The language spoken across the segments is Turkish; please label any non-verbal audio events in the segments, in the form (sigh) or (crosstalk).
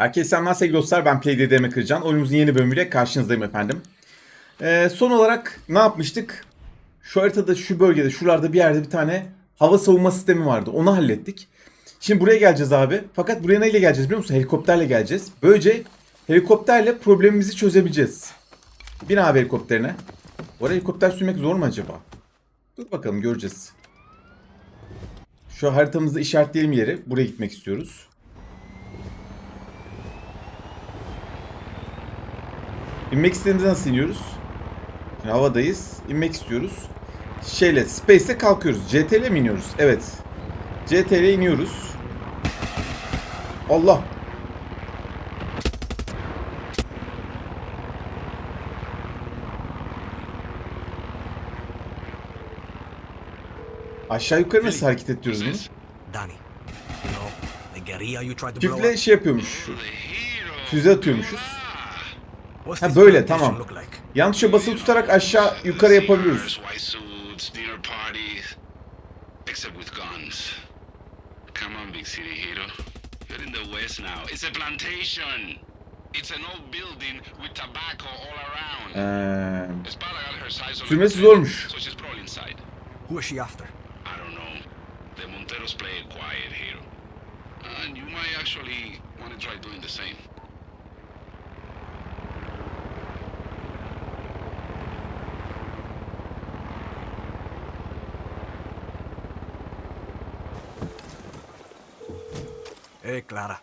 Herkese selamlar sevgili dostlar. Ben PlayDDM Kırcan. Oyunumuzun yeni bölümüyle karşınızdayım efendim. Ee, son olarak ne yapmıştık? Şu haritada, şu bölgede, şuralarda bir yerde bir tane hava savunma sistemi vardı. Onu hallettik. Şimdi buraya geleceğiz abi. Fakat buraya neyle geleceğiz biliyor musun? Helikopterle geleceğiz. Böylece helikopterle problemimizi çözebileceğiz. Bin abi helikopterine. Oraya helikopter sürmek zor mu acaba? Dur bakalım göreceğiz. Şu haritamızda işaretleyelim yeri. Buraya gitmek istiyoruz. İnmek istediğimizde nasıl iniyoruz? Yani havadayız. İnmek istiyoruz. Şeyle, Space'e kalkıyoruz. CTRL mi iniyoruz? Evet. CTRL iniyoruz. Allah. Aşağı yukarı nasıl hareket ettiriyoruz bunu? Çiftle şey yapıyormuş. Füze atıyormuşuz. Ha, böyle, tamam. Yan tuşa basılı tutarak aşağı yukarı yapabiliyoruz. White suits, dinner parties, except with guns. Come on, big city hero. You're in the west now. It's a plantation. It's an old building with tobacco all around. Ee, Sürmesi zormuş. So she's probably inside. Who is she after? I don't know. The Monteros play it quiet hero. And you might actually want to try doing the same. Hey, Clara.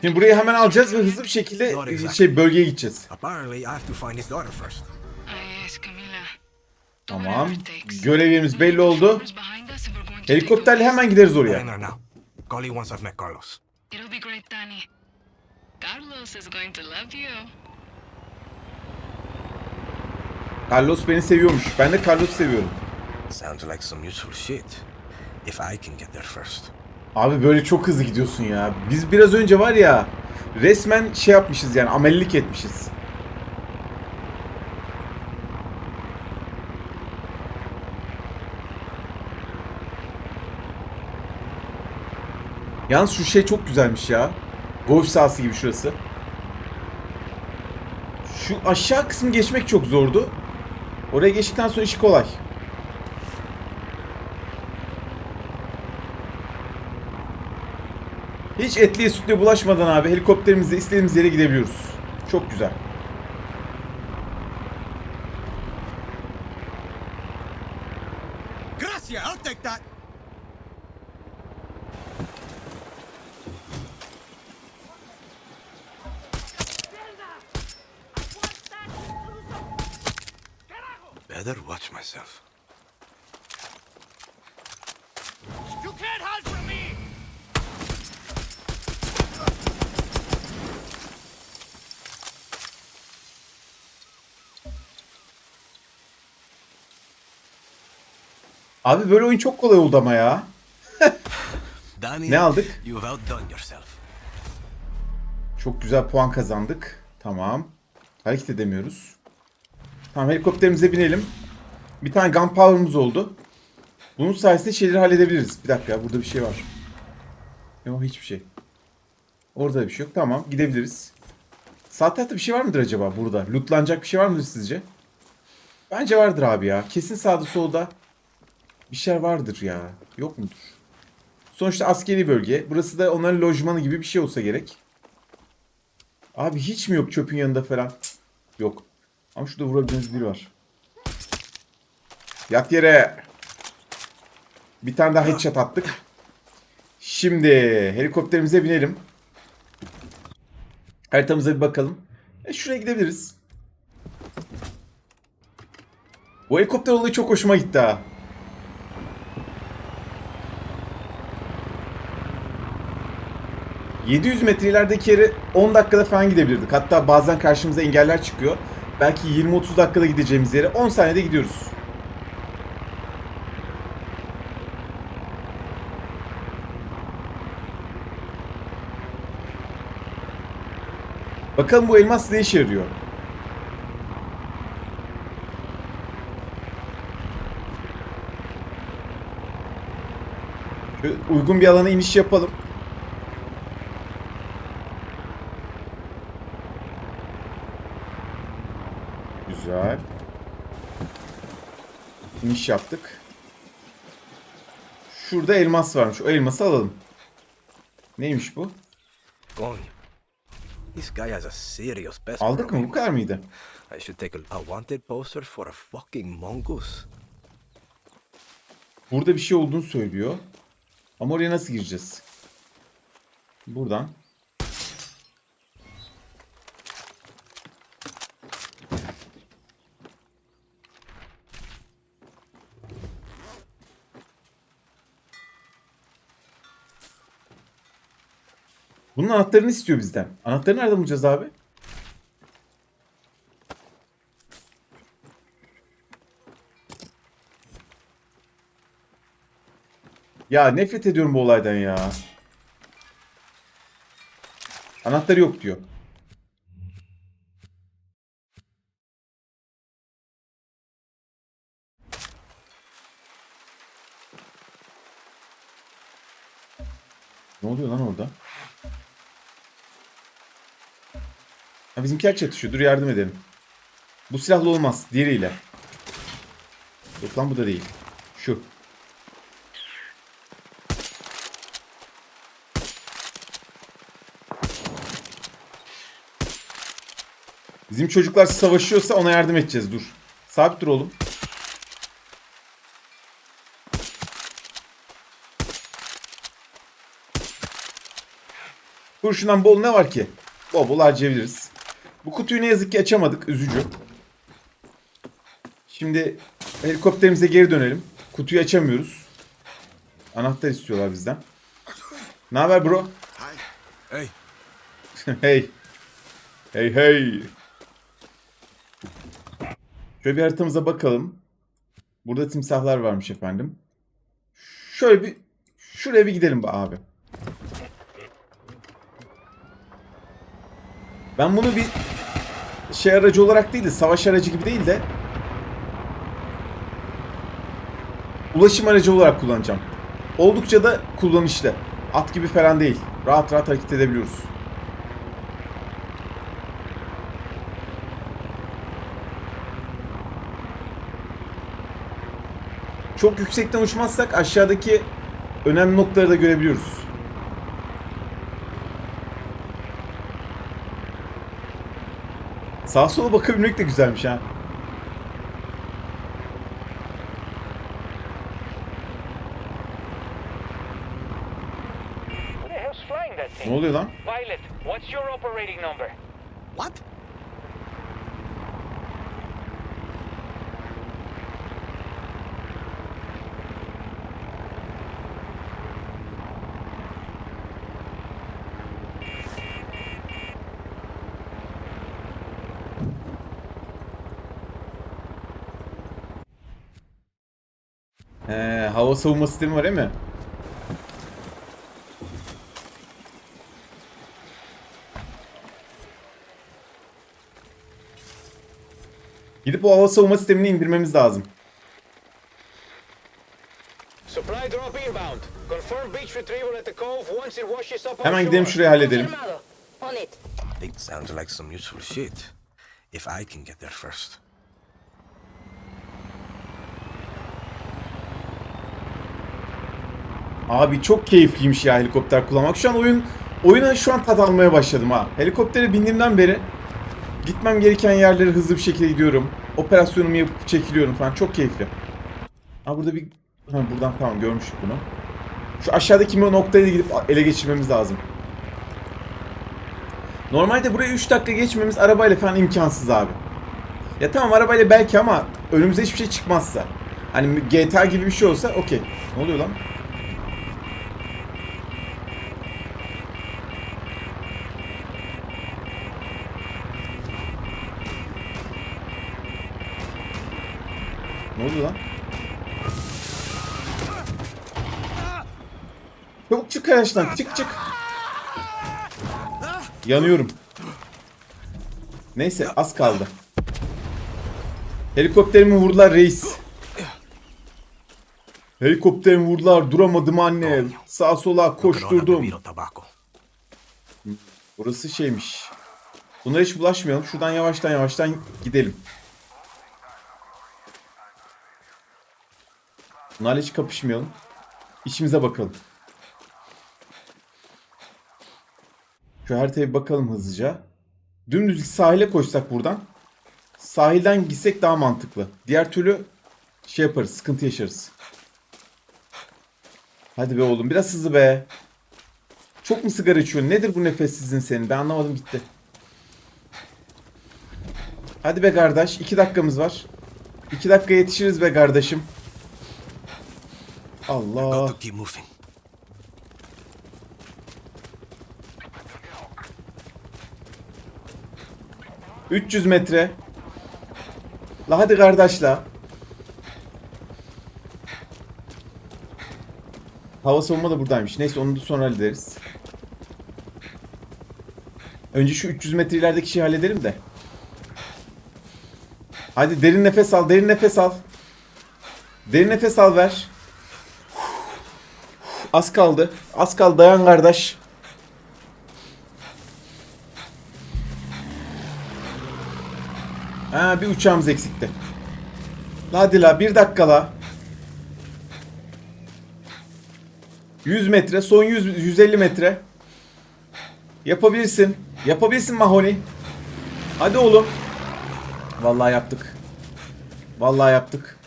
Şimdi burayı hemen alacağız ve hızlı bir şekilde exactly. şey bölgeye gideceğiz. Apparently, I have to find his daughter first. Tamam. Görevimiz belli oldu. Helikopterle hemen gideriz oraya. Golly once I've met Carlos. It'll be great, Danny. Carlos is going to love you. Carlos beni seviyormuş. Ben de Carlos'u seviyorum. Sounds like some useful shit. If I can get there first. Abi böyle çok hızlı gidiyorsun ya. Biz biraz önce var ya resmen şey yapmışız yani amelilik etmişiz. Yalnız şu şey çok güzelmiş ya. Golf sahası gibi şurası. Şu aşağı kısmı geçmek çok zordu. Oraya geçtikten sonra işi kolay. Hiç etliye sütlüye bulaşmadan abi helikopterimizle istediğimiz yere gidebiliyoruz. Çok güzel. Abi böyle oyun çok kolay oldu ama ya. (laughs) Danny, Ne aldık? Çok güzel puan kazandık. Tamam. Hareket edemiyoruz. Tamam helikopterimize binelim. Bir tane gunpowder'ımız oldu. Bunun sayesinde şeyleri halledebiliriz. Bir dakika ya burada bir şey var. Yok hiçbir şey. Orada da bir şey yok. Tamam gidebiliriz. Sağ tarafta bir şey var mıdır acaba burada? Lootlanacak bir şey var mıdır sizce? Bence vardır abi ya. Kesin sağda solda bir şey vardır ya. Yok mudur? Sonuçta askeri bölge. Burası da onların lojmanı gibi bir şey olsa gerek. Abi hiç mi yok çöpün yanında falan? Yok. Ama şurada vurabildiğiniz biri var. Yat yere. Bir tane daha headshot attık. Şimdi helikopterimize binelim. Haritamıza bir bakalım. E, şuraya gidebiliriz. Bu helikopter olayı çok hoşuma gitti ha. ...700 metre ilerideki yere 10 dakikada falan gidebilirdik. Hatta bazen karşımıza engeller çıkıyor. Belki 20-30 dakikada gideceğimiz yere 10 saniyede gidiyoruz. Bakalım bu elmas ne işe yarıyor? Uygun bir alana iniş yapalım. Güzel. İniş yaptık. Şurada elmas varmış. O elması alalım. Neymiş bu? Coño. This guy has a serious pest Aldık mı? Bu kadar mıydı? I should take a wanted poster for a fucking mongoose. Burada bir şey olduğunu söylüyor. Ama oraya nasıl gireceğiz? Buradan. Bunun anahtarını istiyor bizden. Anahtarı nereden bulacağız abi? Ya nefret ediyorum bu olaydan ya. Anahtarı yok diyor. Ne oluyor lan orada? Ha bizimkiler çatışıyor. Dur yardım edelim. Bu silahlı olmaz. Diğeriyle. Yok lan bu da değil. Şu. Bizim çocuklar savaşıyorsa ona yardım edeceğiz. Dur. Sabit dur oğlum. Kurşundan bol ne var ki? Bol bol harcayabiliriz. Bu kutuyu ne yazık ki açamadık. Üzücü. Şimdi helikopterimize geri dönelim. Kutuyu açamıyoruz. Anahtar istiyorlar bizden. Ne haber bro? Hey, (laughs) hey. Hey hey. Şöyle bir haritamıza bakalım. Burada timsahlar varmış efendim. Şöyle bir şuraya bir gidelim be abi. Ben bunu bir şey aracı olarak değil de savaş aracı gibi değil de ulaşım aracı olarak kullanacağım. Oldukça da kullanışlı. At gibi falan değil. Rahat rahat hareket edebiliyoruz. Çok yüksekten uçmazsak aşağıdaki önemli noktaları da görebiliyoruz. Sağa sola bakabilmek de güzelmiş ha. Ne oluyor lan? Violet, what's your operating number? what? Hava savunma sistemi var değil mi? Gidip o hava savunma sistemini indirmemiz lazım. Supply drop inbound. Confirm beach retrieval at the cove once it washes up Hemen gidelim şuraya halledelim. İt. Think sounds like some useful shit. If I can get there first. Abi çok keyifliymiş ya helikopter kullanmak. Şu an oyun oyuna şu an tat almaya başladım ha. Helikoptere bindiğimden beri gitmem gereken yerlere hızlı bir şekilde gidiyorum. Operasyonumu yapıp çekiliyorum falan. Çok keyifli. Ha burada bir ha, buradan tamam görmüştük bunu. Şu aşağıdaki noktaya gidip ele geçirmemiz lazım. Normalde buraya 3 dakika geçmemiz arabayla falan imkansız abi. Ya tamam arabayla belki ama önümüze hiçbir şey çıkmazsa. Hani GTA gibi bir şey olsa okey. Ne oluyor lan? Oluyor lan? Çabuk çık araçtan. Çık çık. Yanıyorum. Neyse az kaldı. Helikopterimi vurdular reis. Helikopterimi vurdular. Duramadım anne. Sağa sola koşturdum. Burası şeymiş. Bunlara hiç bulaşmayalım. Şuradan yavaştan yavaştan gidelim. Bunlarla hiç kapışmayalım. İşimize bakalım. Şu haritaya bakalım hızlıca. Dümdüz sahile koşsak buradan. Sahilden gitsek daha mantıklı. Diğer türlü şey yaparız, sıkıntı yaşarız. Hadi be oğlum biraz hızlı be. Çok mu sigara içiyorsun? Nedir bu nefessizliğin senin? Ben anlamadım gitti. Hadi be kardeş. iki dakikamız var. İki dakika yetişiriz be kardeşim. Allah. Got to keep moving. Cık, 300 metre. La hadi kardeş la. Hava savunma da buradaymış. Neyse onu da sonra hallederiz. Önce şu 300 metre ilerideki şeyi halledelim de. Hadi derin nefes al, derin nefes al. Derin nefes al ver. Az kaldı. Az kaldı dayan kardeş. Ha bir uçağımız eksikti. Hadi la bir dakika la. 100 metre son 100 150 metre. Yapabilirsin. Yapabilirsin Mahoni. Hadi oğlum. Vallahi yaptık. Vallahi yaptık.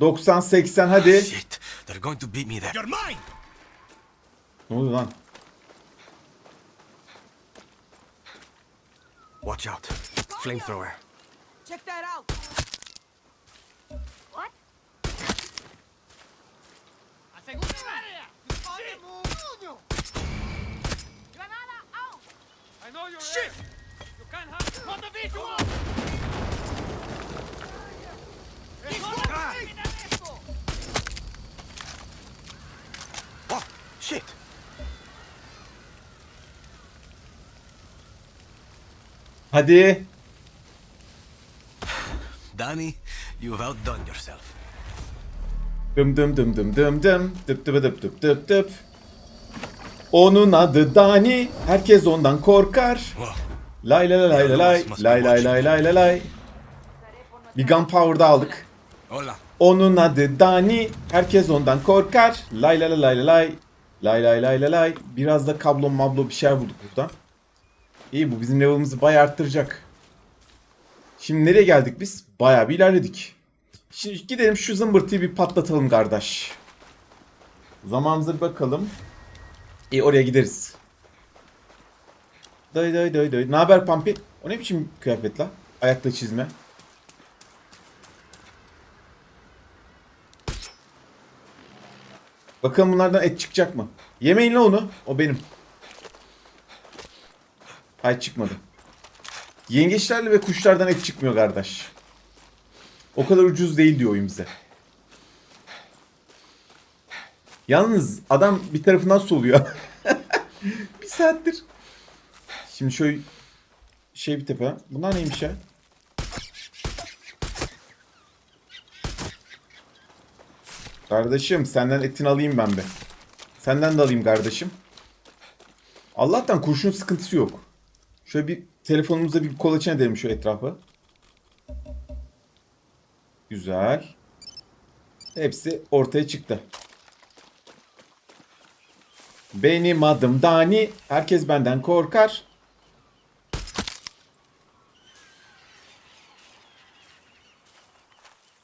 90 80 hadi. Shit, they're going to beat me there. You're mine! Ne oluyor lan? Watch out. Flamethrower. Check that out. What? I think we're here. Granada out. I know you're Shit! You can't have... Hadi. Danny, you've outdone yourself. Dım dım dım dım dım dım. Dıp dıp dıp dıp dıp dıp. Onun adı Dani. Herkes ondan korkar. Lay lay lay lay lay. Lay lay lay lay lay lay. Bir gunpowder'da aldık. Onun adı Dani. Herkes ondan korkar. Lay lay lay lay lay. Lay lay lay lay lay. Biraz da kablo mablo bir şeyler bulduk buradan. İyi bu bizim level'ımızı bayağı arttıracak. Şimdi nereye geldik biz? Bayağı bir ilerledik. Şimdi gidelim şu zımbırtıyı bir patlatalım kardeş. Zamanımıza bir bakalım. İyi oraya gideriz. Day day day day. Ne haber Pampi? O ne biçim kıyafet la? Ayakta çizme. Bakalım bunlardan et çıkacak mı? Yemeyin la onu. O benim. Hayır çıkmadı. Yengeçlerle ve kuşlardan et çıkmıyor kardeş. O kadar ucuz değil diyor oyun bize. Yalnız adam bir tarafından soluyor. (laughs) bir saattir. Şimdi şöyle şey bir tepe. Bunlar neymiş ya? Kardeşim senden etini alayım ben be. Senden de alayım kardeşim. Allah'tan kurşun sıkıntısı yok. Şöyle bir telefonumuzda bir kolaçan edelim şu etrafı. Güzel. Hepsi ortaya çıktı. Benim adım Dani. Herkes benden korkar.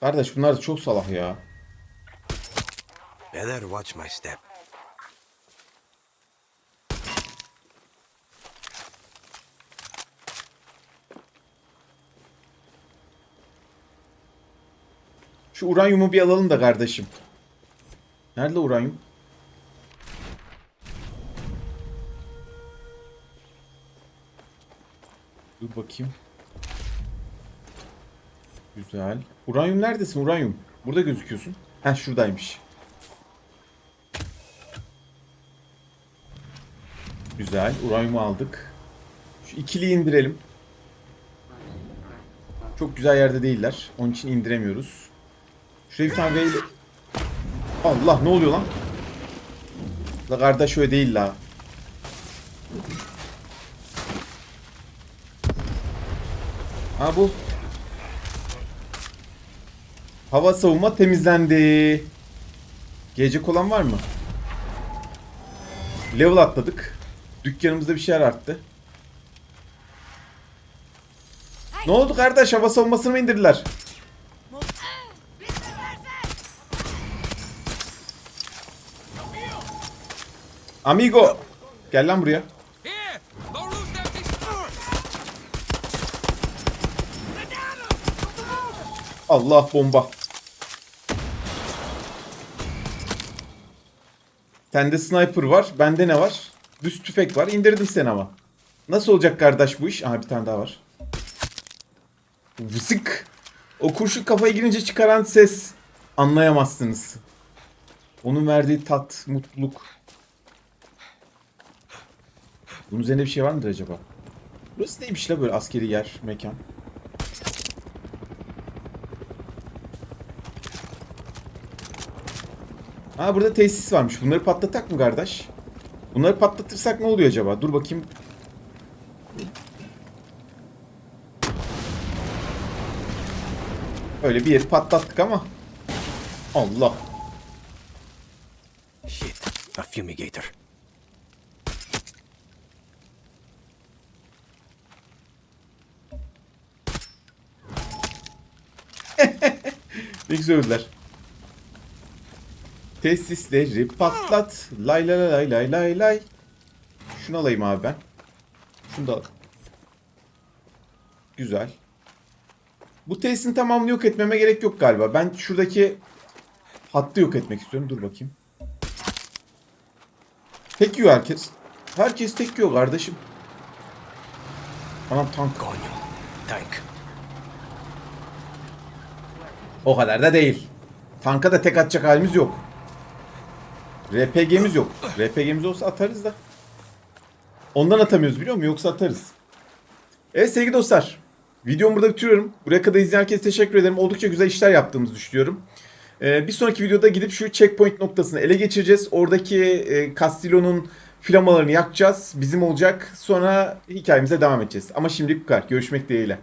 Kardeş bunlar çok salak ya. Better watch my step. Şu uranyumu bir alalım da kardeşim. Nerede uranyum? Dur bakayım. Güzel. Uranyum neredesin uranyum? Burada gözüküyorsun. Heh şuradaymış. Güzel. Uranyumu aldık. Şu ikiliyi indirelim. Çok güzel yerde değiller. Onun için indiremiyoruz. Şuraya bir tane rail... Allah ne oluyor lan? La kardeş öyle değil la. Ha bu. Hava savunma temizlendi. Gelecek olan var mı? Level atladık. Dükkanımızda bir şeyler arttı. Ne oldu kardeş? Hava savunmasını mı indirdiler? Amigo. Gel lan buraya. Allah bomba. Sende sniper var. Bende ne var? Düz tüfek var. İndirdim seni ama. Nasıl olacak kardeş bu iş? Aha bir tane daha var. Vısık. O kurşun kafaya girince çıkaran ses anlayamazsınız. Onun verdiği tat, mutluluk. Bunun üzerinde bir şey var mıdır acaba? Burası neymiş la böyle askeri yer, mekan? Ha burada tesis varmış. Bunları patlatak mı kardeş? Bunları patlatırsak ne oluyor acaba? Dur bakayım. Öyle bir yeri patlattık ama. Allah. Shit, a fumigator. Ne güzel öldüler. Tesisleri patlat. Lay lay lay lay lay lay. Şunu alayım abi ben. Şunu da al. Güzel. Bu tesisin tamamını yok etmeme gerek yok galiba. Ben şuradaki hattı yok etmek istiyorum. Dur bakayım. Tek yiyor herkes. Herkes tek yiyor kardeşim. Anam tank. Tank. O kadar da değil. Tanka da tek atacak halimiz yok. RPG'miz yok. RPG'miz olsa atarız da. Ondan atamıyoruz biliyor musun? Yoksa atarız. Evet sevgili dostlar. Videomu burada bitiriyorum. Buraya kadar izleyen herkese teşekkür ederim. Oldukça güzel işler yaptığımızı düşünüyorum. Ee, bir sonraki videoda gidip şu checkpoint noktasını ele geçireceğiz. Oradaki e, Castillo'nun flamalarını yakacağız. Bizim olacak. Sonra hikayemize devam edeceğiz. Ama şimdilik bu kadar. Görüşmek dileğiyle.